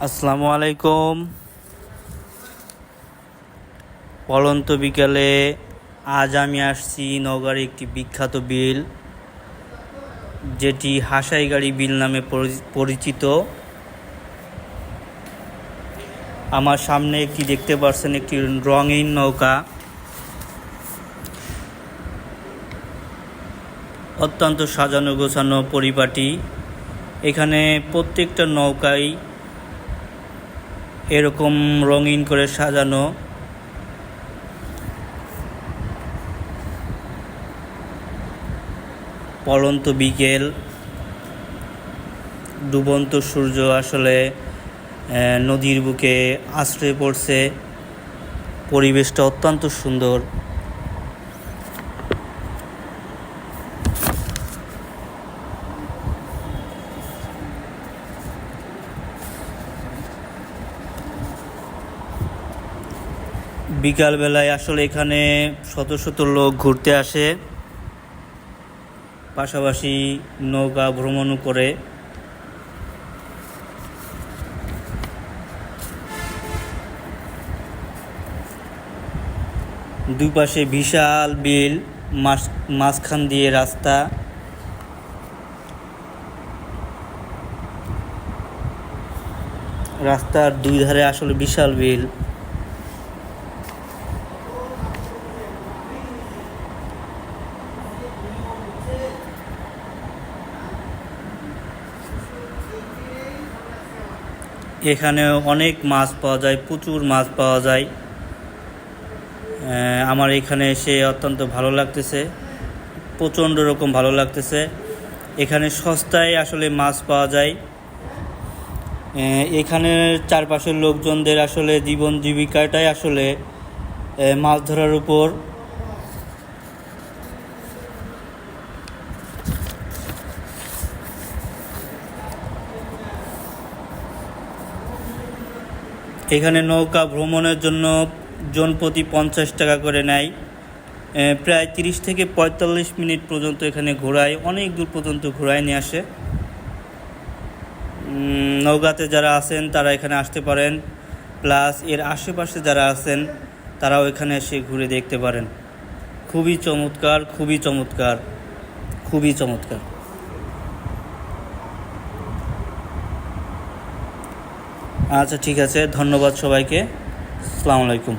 আসসালামু আলাইকুম পলন্ত বিকালে আজ আমি আসছি নওগাঁর একটি বিখ্যাত বিল, যেটি হাসাইগাড়ি বিল নামে পরি- পরিচিত। আমার সামনে একটি দেখতে পাচ্ছেন একটি রঙিন নৌকা। অত্যন্ত সাজানো গোছানো পরিপাটি। এখানে প্রত্যেকটা নৌকাই এরকম রঙিন করে সাজানো। পলন্ত বিকেল। ডুবন্ত সূর্য আসলে নদীর বুকে আশ্রয় পড়ছে। পরিবেশটা অত্যন্ত সুন্দর। বিকালবেলায় আসলে এখানে শত শত লোক ঘুরতে আসে। পাশাপাশি নৌকা ভ্রমণও করে। দুই পাশে বিশাল বিল মাঝ মাঝখান দিয়ে রাস্তা। রাস্তার দুই ধারে আসলে বিশাল বিল। এখানে অনেক মাছ পাওয়া যায় প্রচুর মাছ পাওয়া যায়। আমার এখানে এসে অত্যন্ত ভালো লাগতেছে প্রচণ্ড রকম ভালো লাগতেছে। এখানে সস্তায় আসলে মাছ পাওয়া যায়। আহ, এখানের চারপাশের লোকজনদের আসলে জীবন জীবিকাটাই আসলে মাছ ধরার উপর এখানে নৌকা ভ্রমণের জন্য জন প্রতি পঞ্চাশ টাকা করে নেয়। প্রায় তিরিশ থেকে পঁয়তাল্লিশ মিনিট পর্যন্ত এখানে ঘোরায়, অনেক দূর পর্যন্ত ঘোরায় নিয়ে আসে। নৌকাতে যারা আছেন তারা এখানে আসতে পারেন। প্লাস এর আশেপাশে যারা আছেন তারাও এখানে এসে ঘুরে দেখতে পারেন। খুবই চমৎকার খুবই চমৎকার খুবই চমৎকার। আচ্ছা ঠিক আছে ধন্যবাদ সবাইকে। আসসালামু আলাইকুম।